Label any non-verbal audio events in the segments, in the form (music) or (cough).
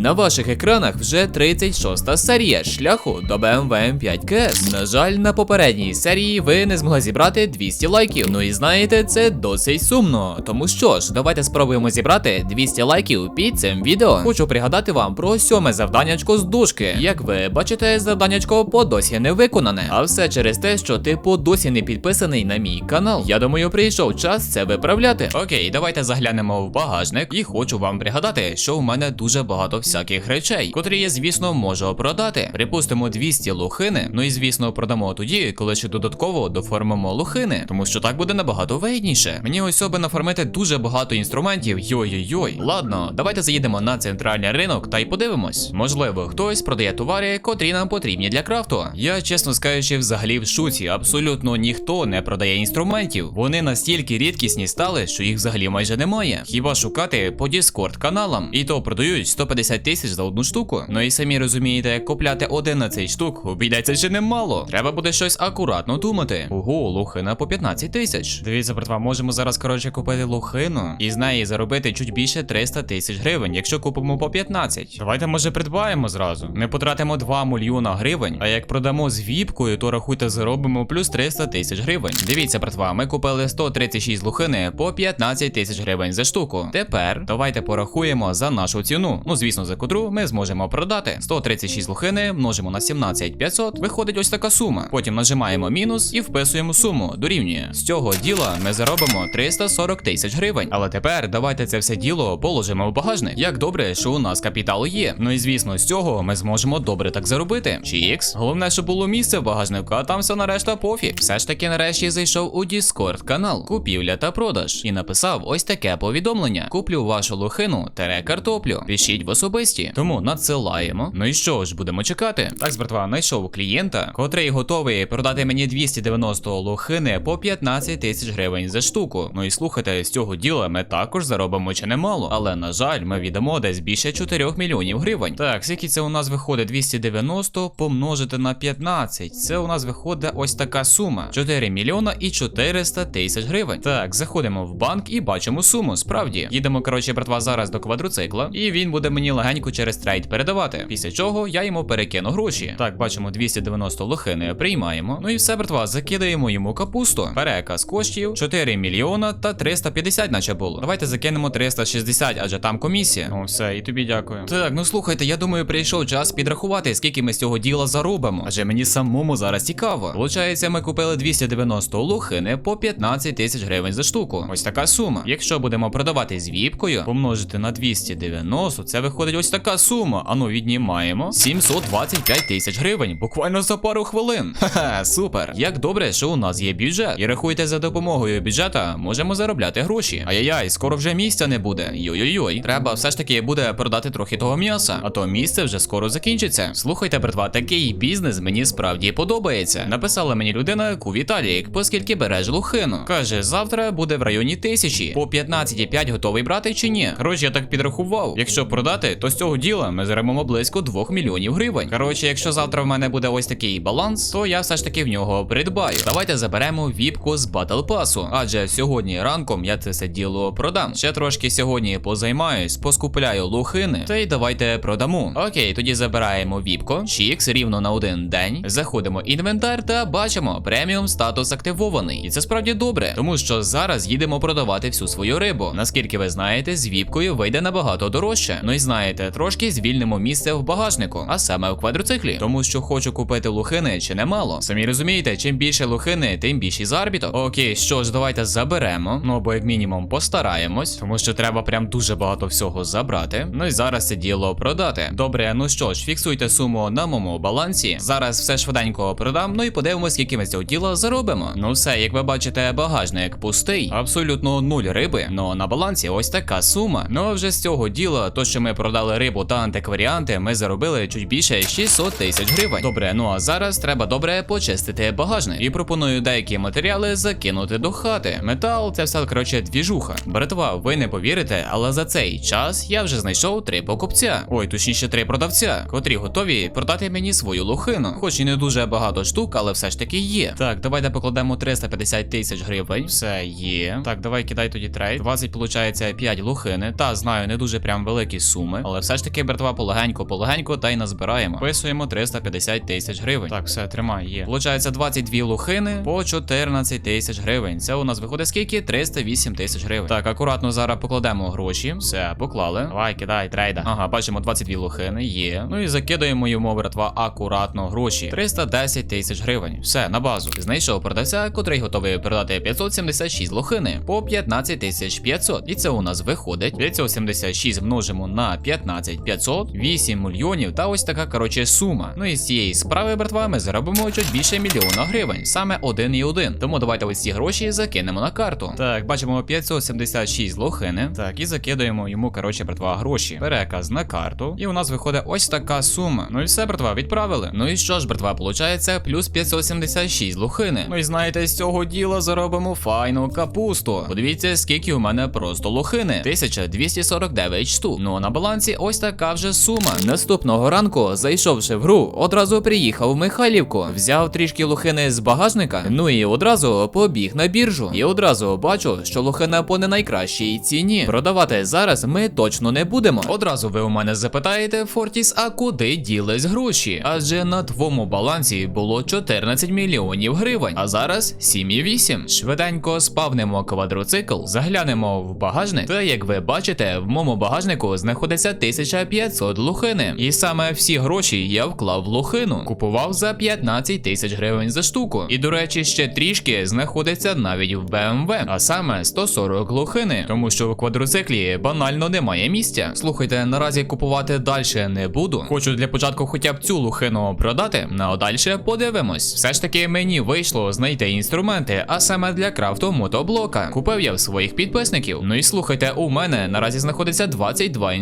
На ваших екранах вже 36 серія шляху до BMW M5 KS. На жаль, на попередній серії ви не змогли зібрати 200 лайків. Ну і знаєте, це досить сумно. Тому що ж, давайте спробуємо зібрати 200 лайків під цим відео. Хочу пригадати вам про сьоме завданнячко з дужки. Як ви бачите, завданнячко по досі не виконане. А все через те, що ти по досі не підписаний на мій канал. Я думаю, прийшов час це виправляти. Окей, давайте заглянемо в багажник і хочу вам пригадати, що у мене дуже багато всяких речей, котрі я, звісно, можу продати. Припустимо 200 лухини. Ну і звісно, продамо тоді, коли ще додатково доформимо лухини, тому що так буде набагато вигідніше. Мені ось би нафармити дуже багато інструментів. Йой-йой-йой. Ладно, давайте заїдемо на центральний ринок та й подивимось. Можливо, хтось продає товари, котрі нам потрібні для крафту. Я, чесно скажучи, взагалі в шуці. Абсолютно ніхто не продає інструментів. Вони настільки рідкісні стали, що їх взагалі майже немає. Хіба шукати по Discord каналам? І то продають 150 тисяч за одну штуку. Ну і самі розумієте, купляти 11 штук обійдеться ще немало. Треба буде щось акуратно думати. Ого, лухина по 15 тисяч. Дивіться, братва, можемо зараз коротше купити лухину і з неї заробити чуть більше 300 тисяч гривень, якщо купимо по 15. Давайте може придбаємо зразу. Не потратимо 2 мільйона гривень. А як продамо з віпкою, то рахуйте, заробимо плюс 300 тисяч гривень. Дивіться, братва, ми купили 136 лухини по 15 тисяч гривень за штуку. Тепер давайте порахуємо за нашу ціну. Ну, звісно, за котру ми зможемо продати. 136 лухини множимо на 17 500, виходить ось така сума. Потім нажимаємо мінус і вписуємо суму. Дорівнює. З цього діла ми заробимо 340 тисяч гривень. Але тепер давайте це все діло положимо в багажник. Як добре, що у нас капітал є. Ну і звісно, з цього ми зможемо добре так заробити. Чікс. Головне, щоб було місце в багажнику, а там все нарешта пофіг. Все ж таки, нарешті зайшов у Discord канал, купівля та продаж, і написав ось таке повідомлення: куплю вашу лохину тере картоплю. Пишіть в особисті. Тому надсилаємо. Ну і що ж, будемо чекати. Так, братва, знайшов клієнта, котрий готовий продати мені 290 лохини по 15 тисяч гривень за штуку. Ну і слухайте, з цього діла ми також заробимо чи немало. Але на жаль, ми віддамо десь більше 4 мільйонів гривень. Так, скільки це у нас виходить 290 помножити на 15. Це у нас виходить ось така сума: 4 мільйона і 400 тисяч гривень. Так, заходимо в банк і бачимо суму. Справді, їдемо, коротше, братва, зараз до квадроцикла, і він буде мені легенько через трейд передавати. Після чого я йому перекину гроші. Так, бачимо 290 лохини, приймаємо. Ну і все, братва, закидаємо йому капусту. Переказ коштів 4 мільйона та 350, наче було. Давайте закинемо 360, адже там комісія. Ну все, і тобі дякую. Так, ну слухайте, я думаю, прийшов час підрахувати, скільки ми з цього діла заробимо. Адже мені самому зараз цікаво. Получається, ми купили 290 лухини по 15 тисяч гривень за штуку. Ось така сума. Якщо будемо продавати з віпкою, помножити на 290, це виходить ось така сума. Ану, віднімаємо 725 тисяч гривень. Буквально за пару хвилин. (laughs) Ха-ха, супер. Як добре, що у нас є бюджет. І рахуйте, за допомогою бюджета можемо заробляти гроші. Ай-яй-яй, скоро вже місця не буде. Йой-йой-йой. Треба все ж таки буде продати трохи того м'яса, а то місце вже скоро закінчиться. Слухайте, братва, такий бізнес мені справді подобається. Написала мені людина, яку Віталік, оскільки береш лухину. Каже, завтра буде в районі тисячі. По 15,5 готовий брати чи ні? Коротше, я так підрахував. Якщо продати, то з цього діла ми заробимо близько 2 мільйонів гривень. Коротше, якщо завтра в мене буде ось такий баланс, то я все ж таки в нього придбаю. Давайте заберемо віпку з батл пасу. Адже сьогодні ранком я це все діло продам. Ще трошки сьогодні позаймаюсь, поскупляю лухини, та й давайте продамо. Окей, тоді забираємо віпко, чікс рівно на один день. Заходимо інвентар та бачимо, преміум статус активований. І це справді добре, тому що зараз їдемо продавати всю свою рибу. Наскільки ви знаєте, з віпкою вийде набагато дорожче. Ну і знаєте, трошки звільнимо місце в багажнику, а саме в квадроциклі, тому що хочу купити лухини чи немало. Самі розумієте, чим більше лухини, тим більший заробіток. Окей, що ж, давайте заберемо. Ну або як мінімум постараємось, тому що треба прям дуже багато всього забрати. Ну і зараз це діло продати. Добре, ну що ж, фіксуйте суму на моєму балансі. Зараз все швиденько продам. Ну і подивимось, скільки ми з цього діла заробимо. Ну все, як ви бачите, багажник пустий, абсолютно нуль риби. Ну на балансі ось така сума. Ну а вже з цього діла, то що ми продали рибу та антикваріанти, ми заробили чуть більше 600 тисяч гривень. Добре, ну а зараз треба добре почистити багажник. І пропоную деякі матеріали закинути до хати. Метал це все коротше двіжуха. Братва, ви не повірите, але за цей час я вже знайшов три покупця. Ой, точніше, три продавця, котрі готові продати мені свою лохину. Хоч і не дуже багато штук, але все ж таки є. Так, давайте покладемо 350 тисяч гривень. Все є. Так, давай кидай тоді трейд. 20, виходить, 5 лохини. Та знаю, не дуже прям великі суми. Але все ж таки, братва, полегенько, полегенько та й назбираємо. Вписуємо 350 тисяч гривень. Так, все, тримай, є. Получається 22 лухини по 14 тисяч гривень. Це у нас виходить скільки? 308 тисяч гривень. Так, акуратно зараз покладемо гроші. Все, поклали. Давай, кидай, трейда. Ага, бачимо 22 лухини, є. Ну і закидаємо йому, братва, акуратно гроші. 310 тисяч гривень. Все, на базу. Знайшов продавця, котрий готовий продати 576 лохини по 15 тисяч 500. І це у нас виходить 576 множимо на 15 500, 8 мільйонів та ось така, короче, сума. Ну і з цієї справи, братва, ми заробимо чуть більше мільйона гривень. Саме один і один. Тому давайте ось ці гроші закинемо на карту. Так, бачимо 576 лохини. Так, і закидаємо йому, короче, братва, гроші. Переказ на карту. І у нас виходить ось така сума. Ну і все, братва, відправили. Ну і що ж, братва, получається плюс 576 лохини. Ну і знаєте, з цього діла заробимо файну капусту. Подивіться, скільки у мене просто лохини. 1249 штук. Ну а на балансі ось така вже сума. Наступного ранку, зайшовши в гру, одразу приїхав в Михайлівку, взяв трішки лохини з багажника. Ну і одразу побіг на біржу. І одразу бачу, що лохина по не найкращій ціні. Продавати зараз ми точно не будемо. Одразу ви у мене запитаєте, Фортіс, а куди ділись гроші? Адже на твоєму балансі було 14 мільйонів гривень, а зараз 7,8. Швиденько спавнемо квадроцикл, заглянемо в багажник. Та як ви бачите, в моєму багажнику знаходиться 1500 лухини. І саме всі гроші я вклав в лухину. Купував за 15 тисяч гривень за штуку. І до речі, ще трішки знаходиться навіть в BMW, а саме 140 лухини, тому що в квадроциклі банально немає місця. Слухайте, наразі купувати далі не буду. Хочу для початку хоча б цю лухину продати, ну а далі подивимось. Все ж таки мені вийшло знайти інструменти, а саме для крафту мотоблока. Купив я в своїх підписників. Ну і слухайте, у мене наразі знаходиться 22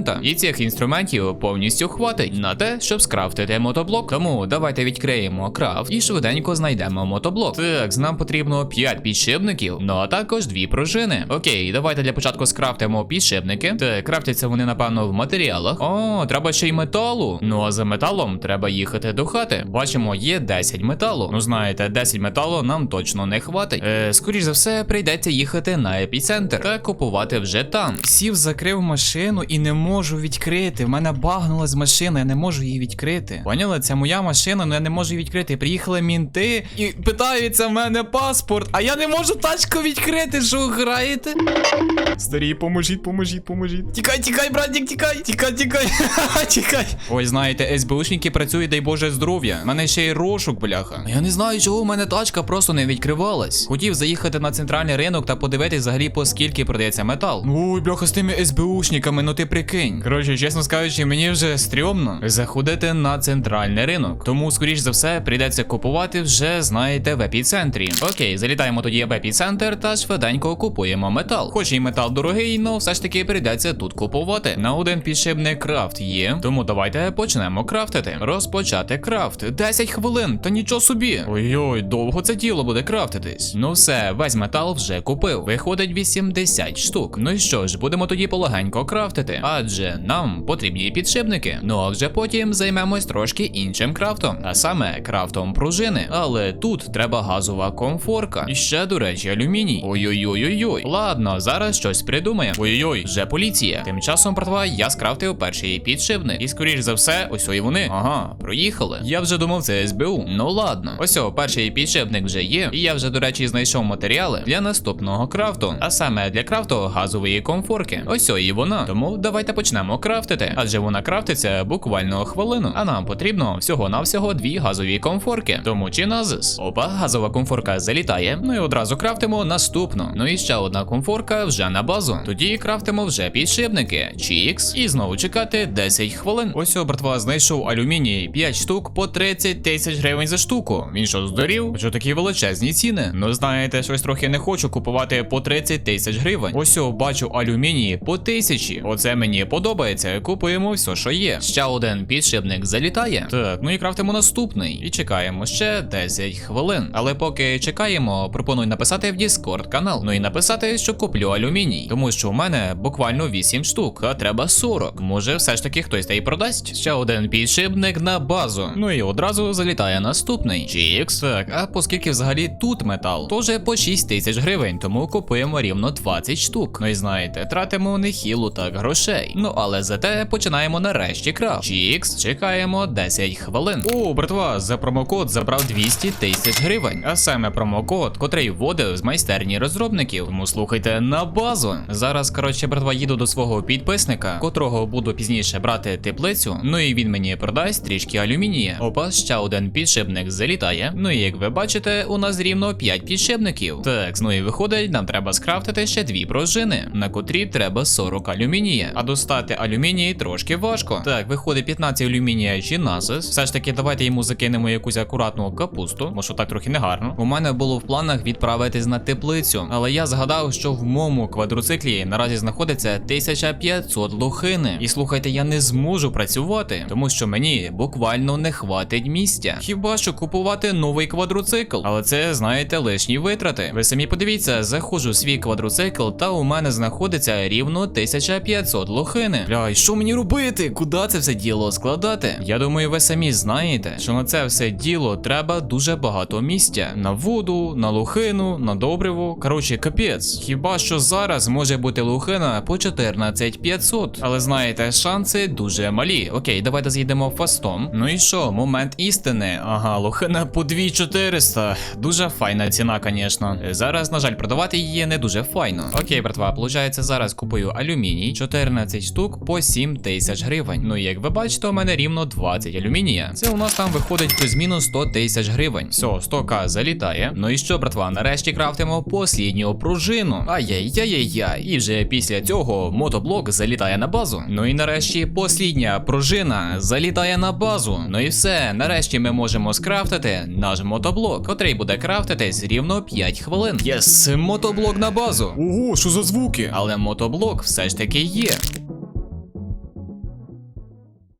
інструмента, і цих інструментів повністю хватить на те, щоб скрафтити мотоблок. Тому давайте відкриємо крафт і швиденько знайдемо мотоблок. Так, нам потрібно 5 підшипників, ну а також дві пружини. Окей, давайте для початку скрафтимо підшипники. Так, крафтяться вони, напевно, в матеріалах. О, треба ще й металу. Ну а за металом треба їхати до хати. Бачимо, є 10 металу. Ну знаєте, 10 металу нам точно не хватить. Е, скоріш за все, прийдеться їхати на епіцентр та купувати вже там. Сів, закрив машину і не можу відкрити. В мене багнулась машина, я не можу її відкрити. Поняли? Це моя машина, але я не можу її відкрити. Приїхали мінти і питаються в мене паспорт, а я не можу тачку відкрити. Що граєте? Старі, поможіть, поможіть, поможіть. Тікай, тікай, братик, тікай, тікай, тікай. (laughs) тікай. Ой, знаєте, СБУшники працюють, дай Боже, здоров'я. У мене ще й розшук, бляха. Я не знаю, чого у мене тачка просто не відкривалась. Хотів заїхати на центральний ринок та подивитись взагалі по скільки продається метал. Ой, бляха, з тими СБУшниками, ну ти прикинь. Коротше, чесно скажучи, мені вже стрьомно заходити на центральний ринок. Тому, скоріш за все, прийдеться купувати вже, знаєте, в епіцентрі. Окей, залітаємо тоді в епіцентр та швиденько купуємо метал. Хоч і метал дорогий, але все ж таки прийдеться тут купувати. На один підшипник крафт є. Тому давайте почнемо крафтити. Розпочати крафт. 10 хвилин, та нічого собі. Ой-ой, довго це діло буде крафтитись. Ну все, весь метал вже купив. Виходить 80 штук. Ну і що ж, будемо тоді полегенько крафтити. Адже нам потрібні підшипники. Ну а вже потім займемось трошки іншим крафтом, а саме крафтом пружини. Але тут треба газова комфорка. І ще, до речі, алюміній. Ой-ой-ой-ой-ой. Ладно, зараз щось придумаємо. Ой-ой-ой, вже поліція. Тим часом, братва, я скрафтив перший підшипник. І скоріш за все, ось і вони. Ага, проїхали. Я вже думав, це СБУ. Ну ладно. Ось о, перший підшипник вже є. І я вже, до речі, знайшов матеріали для наступного крафту. А саме для крафту газової комфорки. Ось о, і вона. Тому давайте почнемо крафтити. Адже вона крафтиться буквально хвилину. А нам потрібно всього-навсього дві газові комфорки. Тому чи назис. Опа, газова комфорка залітає. Ну і одразу крафтимо наступну. Ну і ще одна комфорка вже на базу. Тоді крафтимо вже підшипники. Чікс. І знову чекати 10 хвилин. Ось о, знайшов алюміній 5 штук по 30 тисяч гривень за штуку. Він що здурів? Що такі величезні ціни? Ну знаєте, щось трохи не хочу купувати по 30 тисяч гривень. Ось бачу алюмінії по тисячі. Оце мені подобається. Купуємо все, що є. Ще один підшипник залітає. Так, ну і крафтимо наступний. І чекаємо ще 10 хвилин. Але поки чекаємо, пропоную написати в Discord канал. Ну і написати, що куплю алюміній. Тому що у мене буквально 8 штук, а треба 40. Може, все ж таки хтось та й продасть. Ще один підшипник на базу. Ну і одразу залітає наступний. Чікс. Так, а оскільки взагалі тут метал, то вже по 6 тисяч гривень, тому купуємо рівно 20 штук. Ну і знаєте, тратимо нехілу так грошей. Грошей. Ну але зате починаємо нарешті крафт. Чікс, чекаємо 10 хвилин. О, братва, за промокод забрав 200 тисяч гривень. А саме промокод, котрий вводив з майстерні розробників. Тому слухайте на базу. Зараз, коротше, братва, їду до свого підписника, котрого буду пізніше брати теплицю. Ну і він мені продасть трішки алюмінія. Опа, ще один підшипник залітає. Ну і як ви бачите, у нас рівно 5 підшипників. Так, ну і виходить, нам треба скрафтити ще дві пружини, на котрі треба 40 алюмінія. А достати алюміній трошки важко. Так, виходить 15 алюмінія назис. Все ж таки, давайте йому закинемо якусь акуратну капусту, що так трохи негарно. У мене було в планах відправитись на теплицю, але я згадав, що в моєму квадроциклі наразі знаходиться 1500 лохини. І слухайте, я не зможу працювати, тому що мені буквально не хватить місця. Хіба що купувати новий квадроцикл? Але це, знаєте, лишні витрати. Ви самі подивіться, заходжу свій квадроцикл, та у мене знаходиться рівно 1500 лохини. Бля, і що мені робити? Куди це все діло складати? Я думаю, ви самі знаєте, що на це все діло треба дуже багато місця. На воду, на лохину, на добриво. Коротше, капець. Хіба що зараз може бути лохина по 14500. Але знаєте, шанси дуже малі. Окей, давайте з'їдемо фастом. Ну і що, момент істини. Ага, лохина по 2400. Дуже файна ціна, звісно. Зараз, на жаль, продавати її не дуже файно. Окей, братва, получається, зараз купую алюміній, 14 штук по 7 тисяч гривень. Ну і як ви бачите, у мене рівно 20 алюмінія. Це у нас там виходить плюс-мінус 100 тисяч гривень. Все, 100к залітає. Ну і що, братва, нарешті крафтимо послідню пружину. Ай-яй-яй-яй-яй. І вже після цього мотоблок залітає на базу. Ну і нарешті послідня пружина залітає на базу. Ну і все, нарешті ми можемо скрафтити наш мотоблок, котрий буде крафтитись рівно 5 хвилин. Єс, мотоблок на базу. Ого, що за звуки? Але мотоблок все ж таки є.